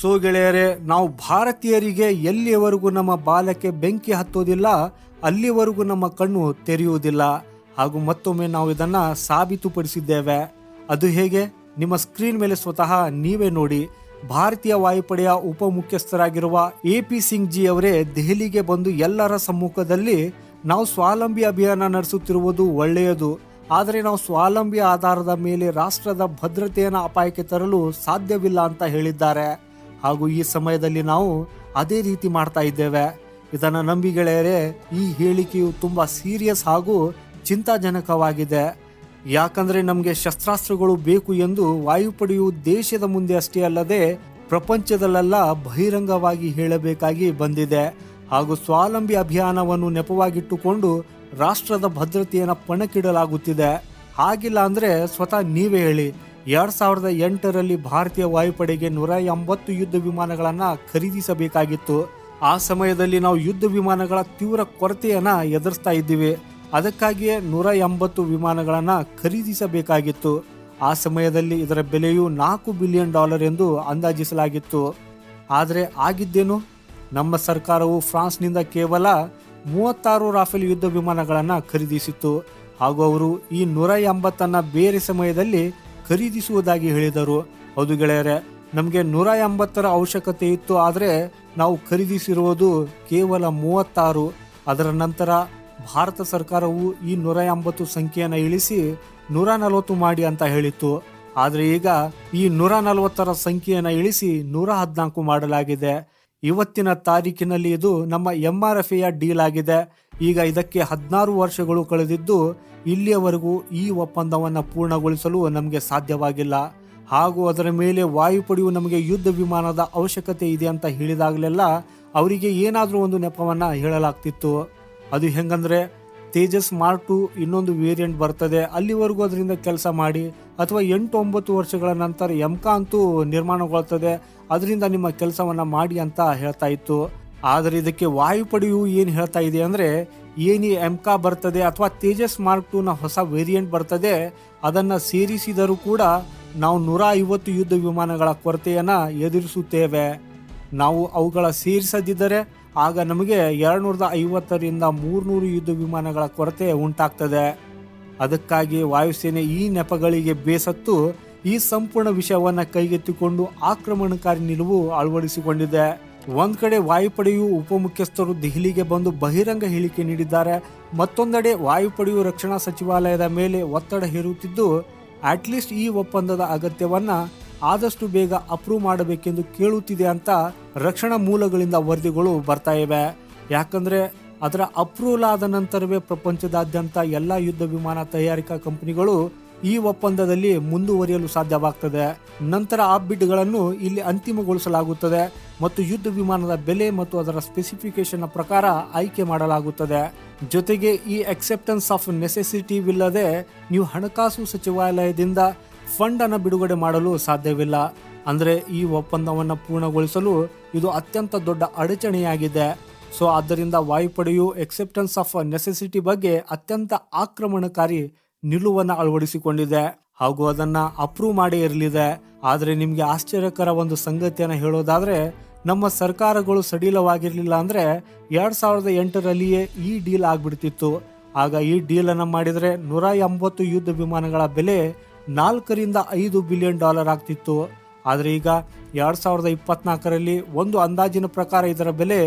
So ಗೆಳೆಯರೆ, ನಾವು ಭಾರತೀಯರಿಗೆ ಎಲ್ಲಿಯವರೆಗೂ ನಮ್ಮ ಬಾಲಕ್ಕೆ ಬೆಂಕಿ ಹತ್ತೋದಿಲ್ಲ, ಅಲ್ಲಿವರೆಗೂ ನಮ್ಮ ಕಣ್ಣು ತೆರೆಯುವುದಿಲ್ಲ. ಹಾಗೂ ಮತ್ತೊಮ್ಮೆ ನಾವು ಇದನ್ನು ಸಾಬೀತುಪಡಿಸಿದ್ದೇವೆ. ಅದು ಹೇಗೆ? ನಿಮ್ಮ ಸ್ಕ್ರೀನ್ ಮೇಲೆ ಸ್ವತಃ ನೀವೇ ನೋಡಿ. ಭಾರತೀಯ ವಾಯುಪಡೆಯ ಉಪ ಮುಖ್ಯಸ್ಥರಾಗಿರುವ ಎ ಪಿ ಸಿಂಗ್ ಜಿ ಅವರೇ ದೆಹಲಿಗೆ ಬಂದು ಎಲ್ಲರ ಸಮ್ಮುಖದಲ್ಲಿ ನಾವು ಸ್ವಾವಲಂಬಿ ಅಭಿಯಾನ ನಡೆಸುತ್ತಿರುವುದು ಒಳ್ಳೆಯದು. ಆದರೆ ನಾವು ಸ್ವಾವಲಂಬಿ ಆಧಾರದ ಮೇಲೆ ರಾಷ್ಟ್ರದ ಭದ್ರತೆಯನ್ನು ಅಪಾಯಕ್ಕೆ ತರಲು ಸಾಧ್ಯವಿಲ್ಲ ಅಂತ ಹೇಳಿದ್ದಾರೆ. ಹಾಗೂ ಈ ಸಮಯದಲ್ಲಿ ನಾವು ಅದೇ ರೀತಿ ಮಾಡ್ತಾ ಇದ್ದೇವೆ. ಇದನ್ನು ನಂಬಿ ಗೆಳೆಯರೇ ಈ ಹೇಳಿಕೆಯು ತುಂಬಾ ಸೀರಿಯಸ್ ಹಾಗೂ ಚಿಂತಾಜನಕವಾಗಿದೆ. ಯಾಕಂದ್ರೆ ನಮಗೆ ಶಸ್ತ್ರಾಸ್ತ್ರಗಳು ಬೇಕು ಎಂದು ವಾಯುಪಡೆಯು ದೇಶದ ಮುಂದೆ ಅಷ್ಟೇ ಅಲ್ಲದೆ ಪ್ರಪಂಚದಲ್ಲೆಲ್ಲ ಬಹಿರಂಗವಾಗಿ ಹೇಳಬೇಕಾಗಿ ಬಂದಿದೆ. ಹಾಗೂ ಸ್ವಾವಲಂಬಿ ಅಭಿಯಾನವನ್ನು ನೆಪವಾಗಿಟ್ಟುಕೊಂಡು ರಾಷ್ಟ್ರದ ಭದ್ರತೆಯನ್ನು ಪಣಕ್ಕಿಡಲಾಗುತ್ತಿದೆ. ಹಾಗಿಲ್ಲ ಅಂದ್ರೆ ಸ್ವತಃ ನೀವೇ ಹೇಳಿ. ಎರಡ್ ಸಾವಿರದ ಎಂಟರಲ್ಲಿ ಭಾರತೀಯ ವಾಯುಪಡೆಗೆ ನೂರ ಎಂಬತ್ತು ಯುದ್ಧ ವಿಮಾನಗಳನ್ನು ಖರೀದಿಸಬೇಕಾಗಿತ್ತು. ಆ ಸಮಯದಲ್ಲಿ ನಾವು ಯುದ್ಧ ವಿಮಾನಗಳ ತೀವ್ರ ಕೊರತೆಯನ್ನು ಎದುರಿಸ್ತಾ ಇದ್ದೀವಿ. ಅದಕ್ಕಾಗಿಯೇ ನೂರ ಎಂಬತ್ತು ವಿಮಾನಗಳನ್ನು ಖರೀದಿಸಬೇಕಾಗಿತ್ತು. ಆ ಸಮಯದಲ್ಲಿ ಇದರ ಬೆಲೆಯು ನಾಲ್ಕು ಬಿಲಿಯನ್ ಡಾಲರ್ ಎಂದು ಅಂದಾಜಿಸಲಾಗಿತ್ತು. ಆದರೆ ಆಗಿದ್ದೇನು? ನಮ್ಮ ಸರ್ಕಾರವು ಫ್ರಾನ್ಸ್ನಿಂದ ಕೇವಲ ಮೂವತ್ತಾರು ರಾಫೆಲ್ ಯುದ್ಧ ವಿಮಾನಗಳನ್ನು ಖರೀದಿಸಿತ್ತು. ಹಾಗೂ ಅವರು ಈ ನೂರ ಎಂಬತ್ತನ್ನು ಬೇರೆ ಸಮಯದಲ್ಲಿ ಖರೀದಿಸುವುದಾಗಿ ಹೇಳಿದರು. ಹೌದು ಗೆಳೆಯರೆ, ನಮಗೆ ನೂರ ಎಂಬತ್ತರ ಅವಶ್ಯಕತೆ ಇತ್ತು, ಆದರೆ ನಾವು ಖರೀದಿಸಿರುವುದು ಕೇವಲ ಮೂವತ್ತಾರು. ಅದರ ನಂತರ ಭಾರತ ಸರ್ಕಾರವು ಈ ನೂರ ಎಂಬತ್ತು ಸಂಖ್ಯೆಯನ್ನು ಇಳಿಸಿ ನೂರ ನಲವತ್ತು ಮಾಡಿ ಅಂತ ಹೇಳಿತ್ತು. ಆದರೆ ಈಗ ಈ ನೂರ ನಲವತ್ತರ ಸಂಖ್ಯೆಯನ್ನು ಇಳಿಸಿ ನೂರ ಹದಿನಾಲ್ಕು ಮಾಡಲಾಗಿದೆ. ಇವತ್ತಿನ ತಾರೀಕಿನಲ್ಲಿ ಇದು ನಮ್ಮ ಎಂ ಆರ್ ಎಫ್ ಎಯ ಡೀಲ್ ಆಗಿದೆ. ಈಗ ಇದಕ್ಕೆ ಹದಿನಾರು ವರ್ಷಗಳು ಕಳೆದಿದ್ದು ಇಲ್ಲಿಯವರೆಗೂ ಈ ಒಪ್ಪಂದವನ್ನು ಪೂರ್ಣಗೊಳಿಸಲು ನಮಗೆ ಸಾಧ್ಯವಾಗಿಲ್ಲ. ಹಾಗೂ ಅದರ ಮೇಲೆ ವಾಯುಪಡೆಯು ನಮಗೆ ಯುದ್ಧ ವಿಮಾನದ ಅವಶ್ಯಕತೆ ಇದೆ ಅಂತ ಹೇಳಿದಾಗಲೆಲ್ಲ ಅವರಿಗೆ ಏನಾದರೂ ಒಂದು ನೆಪವನ್ನು ಹೇಳಲಾಗ್ತಿತ್ತು. ಅದು ಹೆಂಗಂದ್ರೆ ತೇಜಸ್ ಮಾರ್ಕ್ ಟು ಇನ್ನೊಂದು ವೇರಿಯಂಟ್ ಬರ್ತದೆ. ಅಲ್ಲಿವರೆಗೂ ಅದರಿಂದ ಕೆಲಸ ಮಾಡಿ ಅಥವಾ ಎಂಟು ಒಂಬತ್ತು ವರ್ಷಗಳ ನಂತರ ಎಂಕಾ ಅಂತೂ ನಿರ್ಮಾಣಗೊಳ್ತದೆ. ಅದರಿಂದ ನಿಮ್ಮ ಕೆಲಸವನ್ನ ಮಾಡಿ ಅಂತ ಹೇಳ್ತಾ ಇತ್ತು. ಆದರೆ ಇದಕ್ಕೆ ವಾಯುಪಡೆಯು ಏನು ಹೇಳ್ತಾ ಇದೆ ಅಂದರೆ, ಏನಿ ಎಂಕಾ ಬರ್ತದೆ ಅಥವಾ ತೇಜಸ್ ಮಾರ್ಕ್ ಟೂನ ಹೊಸ ವೇರಿಯಂಟ್ ಬರ್ತದೆ, ಅದನ್ನು ಸೇರಿಸಿದರೂ ಕೂಡ ನಾವು ನೂರ ಐವತ್ತು ಯುದ್ಧ ವಿಮಾನಗಳ ಕೊರತೆಯನ್ನು ಎದುರಿಸುತ್ತೇವೆ. ನಾವು ಅವುಗಳ ಸೇರಿಸದಿದ್ದರೆ ಆಗ ನಮಗೆ ಎರಡ್ನೂರದ ಐವತ್ತರಿಂದ ಮೂರ್ನೂರು ಯುದ್ಧ ವಿಮಾನಗಳ ಕೊರತೆ ಉಂಟಾಗ್ತದೆ. ಅದಕ್ಕಾಗಿ ವಾಯುಸೇನೆ ಈ ನೆಪಗಳಿಗೆ ಬೇಸತ್ತು ಈ ಸಂಪೂರ್ಣ ವಿಷಯವನ್ನು ಕೈಗೆತ್ತಿಕೊಂಡು ಆಕ್ರಮಣಕಾರಿ ನಿಲುವು ಅಳವಡಿಸಿಕೊಂಡಿದೆ. ಒಂದ್ ಕಡೆ ವಾಯುಪಡೆಯು ಉಪಮುಖ್ಯಸ್ಥರು ದೆಹಲಿಗೆ ಬಂದು ಬಹಿರಂಗ ಹೇಳಿಕೆ ನೀಡಿದ್ದಾರೆ. ಮತ್ತೊಂದೆಡೆ ವಾಯುಪಡೆಯು ರಕ್ಷಣಾ ಸಚಿವಾಲಯದ ಮೇಲೆ ಒತ್ತಡ ಹೇರುತ್ತಿದ್ದು, ಅಟ್ಲೀಸ್ಟ್ ಈ ಒಪ್ಪಂದದ ಅಗತ್ಯವನ್ನ ಆದಷ್ಟು ಬೇಗ ಅಪ್ರೂವ್ ಮಾಡಬೇಕೆಂದು ಕೇಳುತ್ತಿದೆ ಅಂತ ರಕ್ಷಣಾ ಮೂಲಗಳಿಂದ ವರದಿಗಳು ಬರ್ತಾ ಇವೆ. ಯಾಕಂದ್ರೆ ಅದರ ಅಪ್ರೂವಲ್ ಆದ ನಂತರವೇ ಪ್ರಪಂಚದಾದ್ಯಂತ ಎಲ್ಲ ಯುದ್ಧ ವಿಮಾನ ತಯಾರಿಕಾ ಕಂಪನಿಗಳು ಈ ಒಪ್ಪಂದದಲ್ಲಿ ಮುಂದುವರಿಯಲು ಸಾಧ್ಯವಾಗ್ತದೆ. ನಂತರ ಆ ಬಿಡ್ಗಳನ್ನು ಇಲ್ಲಿ ಅಂತಿಮಗೊಳಿಸಲಾಗುತ್ತದೆ ಮತ್ತು ಯುದ್ಧ ವಿಮಾನದ ಬೆಲೆ ಮತ್ತು ಅದರ ಸ್ಪೆಸಿಫಿಕೇಶನ್ ಪ್ರಕಾರ ಆಯ್ಕೆ ಮಾಡಲಾಗುತ್ತದೆ. ಜೊತೆಗೆ ಈ ಅಕ್ಸೆಪ್ಟೆನ್ಸ್ ಆಫ್ ನೆಸೆಸಿಟಿ ವಿಲ್ಲದೆ ನೀವು ಹಣಕಾಸು ಸಚಿವಾಲಯದಿಂದ ಫಂಡ್ ಅನ್ನು ಬಿಡುಗಡೆ ಮಾಡಲು ಸಾಧ್ಯವಿಲ್ಲ. ಅಂದ್ರೆ ಈ ಒಪ್ಪಂದವನ್ನು ಪೂರ್ಣಗೊಳಿಸಲು ಇದು ಅತ್ಯಂತ ದೊಡ್ಡ ಅಡಚಣೆಯಾಗಿದೆ. ಸೊ, ಆದ್ದರಿಂದ ವಾಯುಪಡೆಯು ಎಕ್ಸೆಪ್ಟೆನ್ಸ್ ಆಫ್ ನೆಸೆಸಿಟಿ ಬಗ್ಗೆ ಅತ್ಯಂತ ಆಕ್ರಮಣಕಾರಿ ನಿಲುವನ್ನು ಅಳವಡಿಸಿಕೊಂಡಿದೆ. ಹಾಗೂ ಅದನ್ನ ಅಪ್ರೂವ್ ಮಾಡೇ ಇರಲಿದೆ. ಆದರೆ ನಿಮಗೆ ಆಶ್ಚರ್ಯಕರ ಒಂದು ಸಂಗತಿಯನ್ನು ಹೇಳೋದಾದ್ರೆ, ನಮ್ಮ ಸರ್ಕಾರಗಳು ಸಡಿಲವಾಗಿರಲಿಲ್ಲ ಅಂದ್ರೆ ಎರಡು ಸಾವಿರದ ಎಂಟರಲ್ಲಿಯೇ ಈ ಡೀಲ್ ಆಗಿಬಿಡ್ತಿತ್ತು. ಆಗ ಈ ಡೀಲ್ ಮಾಡಿದರೆ ಮಾಡಿದ್ರೆ ನೂರ ಎಂಬತ್ತು ಯುದ್ಧ ವಿಮಾನಗಳ ಬೆಲೆ ನಾಲ್ಕರಿಂದ ಐದು ಬಿಲಿಯನ್ ಡಾಲರ್ ಆಗ್ತಿತ್ತು. ಆದರೆ ಈಗ ಎರಡು ಸಾವಿರದ ಇಪ್ಪತ್ನಾಲ್ಕರಲ್ಲಿ ಒಂದು ಅಂದಾಜಿನ ಪ್ರಕಾರ ಇದರ ಬೆಲೆ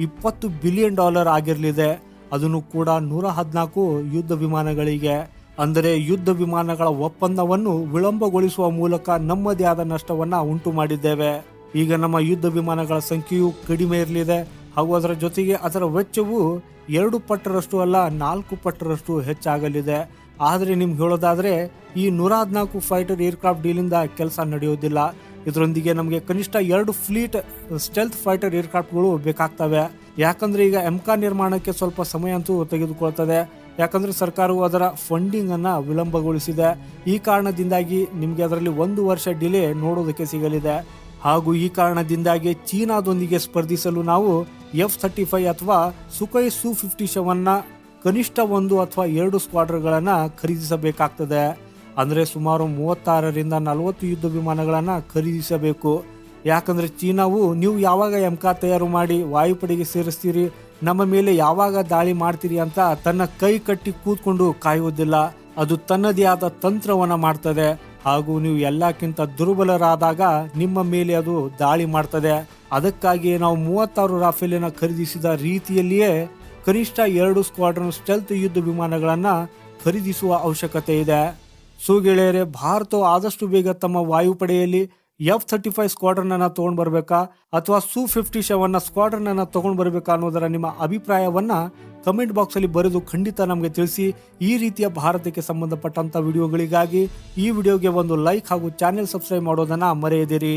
ಇಪ್ಪತ್ತು ಬಿಲಿಯನ್ ಡಾಲರ್ ಆಗಿರಲಿದೆ. ಅದನ್ನು ಕೂಡ ನೂರ ಹದಿನಾಲ್ಕು ಯುದ್ಧ ವಿಮಾನಗಳಿಗೆ. ಅಂದರೆ ಯುದ್ಧ ವಿಮಾನಗಳ ಒಪ್ಪಂದವನ್ನು ವಿಳಂಬಗೊಳಿಸುವ ಮೂಲಕ ನಮ್ಮದೇ ಆದ ನಷ್ಟವನ್ನ ಉಂಟು ಮಾಡಿದ್ದೇವೆ ಈಗ ನಮ್ಮ ಯುದ್ಧ ವಿಮಾನಗಳ ಸಂಖ್ಯೆಯು ಕಡಿಮೆ ಇರಲಿದೆ. ಹಾಗೂ ಅದರ ಜೊತೆಗೆ ಅದರ ವೆಚ್ಚವು ಎರಡು ಪಟ್ಟರಷ್ಟು ಅಲ್ಲ, ನಾಲ್ಕು ಪಟ್ಟರಷ್ಟು ಹೆಚ್ಚಾಗಲಿದೆ. ಆದರೆ ನಿಮ್ಗೆ ಹೇಳೋದಾದರೆ, ಈ ನೂರ ಹದಿನಾಲ್ಕು ಫೈಟರ್ ಏರ್ಕ್ರಾಫ್ಟ್ ಡೀಲಿಂದ ಕೆಲಸ ನಡೆಯೋದಿಲ್ಲ. ಇದರೊಂದಿಗೆ ನಮಗೆ ಕನಿಷ್ಠ ಎರಡು ಫ್ಲೀಟ್ ಸ್ಟೆಲ್ತ್ ಫೈಟರ್ ಏರ್ಕ್ರಾಫ್ಟ್ಗಳು ಬೇಕಾಗ್ತವೆ. ಯಾಕಂದ್ರೆ ಈಗ ಎಂಕಾ ನಿರ್ಮಾಣಕ್ಕೆ ಸ್ವಲ್ಪ ಸಮಯ ಅಂತೂ ತೆಗೆದುಕೊಳ್ತದೆ. ಯಾಕಂದ್ರೆ ಸರ್ಕಾರವು ಅದರ ಫಂಡಿಂಗ್ ಅನ್ನ ವಿಳಂಬಗೊಳಿಸಿದೆ. ಈ ಕಾರಣದಿಂದಾಗಿ ನಿಮಗೆ ಅದರಲ್ಲಿ ಒಂದು ವರ್ಷ ಡಿಲೇ ನೋಡೋದಕ್ಕೆ ಸಿಗಲಿದೆ. ಹಾಗೂ ಈ ಕಾರಣದಿಂದಾಗಿ ಚೀನಾದೊಂದಿಗೆ ಸ್ಪರ್ಧಿಸಲು ನಾವು ಎಫ್ ಥರ್ಟಿ ಫೈವ್ ಅಥವಾ ಸುಖೈ ಸು ಫಿಫ್ಟಿ ಸೆವೆನ್ನ ಕನಿಷ್ಠ ಒಂದು ಅಥವಾ ಎರಡು ಸ್ಕ್ವಾಡ್ರ್ಗಳನ್ನು ಖರೀದಿಸಬೇಕಾಗ್ತದೆ. ಅಂದರೆ ಸುಮಾರು ಮೂವತ್ತಾರರಿಂದ ನಲವತ್ತು ಯುದ್ಧ ವಿಮಾನಗಳನ್ನು ಖರೀದಿಸಬೇಕು. ಯಾಕಂದ್ರೆ ಚೀನಾವು, ನೀವು ಯಾವಾಗ ಎಂಕ ತಯಾರು ಮಾಡಿ ವಾಯುಪಡೆಗೆ ಸೇರಿಸ್ತೀರಿ, ನಮ್ಮ ಮೇಲೆ ಯಾವಾಗ ದಾಳಿ ಮಾಡ್ತೀರಿ ಅಂತ ತನ್ನ ಕೈ ಕಟ್ಟಿ ಕೂತ್ಕೊಂಡು ಕಾಯುವುದಿಲ್ಲ. ಅದು ತನ್ನದೇ ಆದ ತಂತ್ರವನ್ನ ಮಾಡ್ತದೆ. ಹಾಗೂ ನೀವು ಎಲ್ಲಕ್ಕಿಂತ ದುರ್ಬಲರಾದಾಗ ನಿಮ್ಮ ಮೇಲೆ ಅದು ದಾಳಿ ಮಾಡ್ತದೆ. ಅದಕ್ಕಾಗಿ ನಾವು ಮೂವತ್ತಾರು ರಾಫೇಲಿನ ಖರೀದಿಸಿದ ರೀತಿಯಲ್ಲಿಯೇ ಕನಿಷ್ಠ ಎರಡು ಸ್ಕ್ವಾಡ್ರನ್ ಸ್ಟೆಲ್ತ್ ಯುದ್ಧ ವಿಮಾನಗಳನ್ನು ಖರೀದಿಸುವ ಅವಶ್ಯಕತೆ ಇದೆ. ಸೊ ಗೆಳೆಯರೆ ಭಾರತವು ಆದಷ್ಟು ಬೇಗ ತಮ್ಮ ವಾಯುಪಡೆಯಲ್ಲಿ ಎಫ್ ಥರ್ಟಿ ಫೈವ್ ಸ್ಕ್ವಾಡ್ರನ್ ಅನ್ನ ತಗೊಂಡ್ ಬರ್ಬೇಕಾ ಅಥವಾ ಸು ಫಿಫ್ಟಿ ಸೆವೆನ್ ಸ್ಕ್ವಾಡ್ರನ್ ಅನ್ನ ತಗೊಂಡ್ ಬರ್ಬೇಕಾ ಅನ್ನೋದರ ನಿಮ್ಮ ಅಭಿಪ್ರಾಯವನ್ನ ಕಮೆಂಟ್ ಬಾಕ್ಸ್ ಅಲ್ಲಿ ಬರೆದು ಖಂಡಿತ ನಮಗೆ ತಿಳಿಸಿ. ಈ ರೀತಿಯ ಭಾರತಕ್ಕೆ ಸಂಬಂಧಪಟ್ಟಂತ ವಿಡಿಯೋಗಳಿಗಾಗಿ ಈ ವಿಡಿಯೋಗೆ ಒಂದು ಲೈಕ್ ಹಾಗೂ ಚಾನೆಲ್ ಸಬ್ಸ್ಕ್ರೈಬ್ ಮಾಡೋದನ್ನ ಮರೆಯದಿರಿ.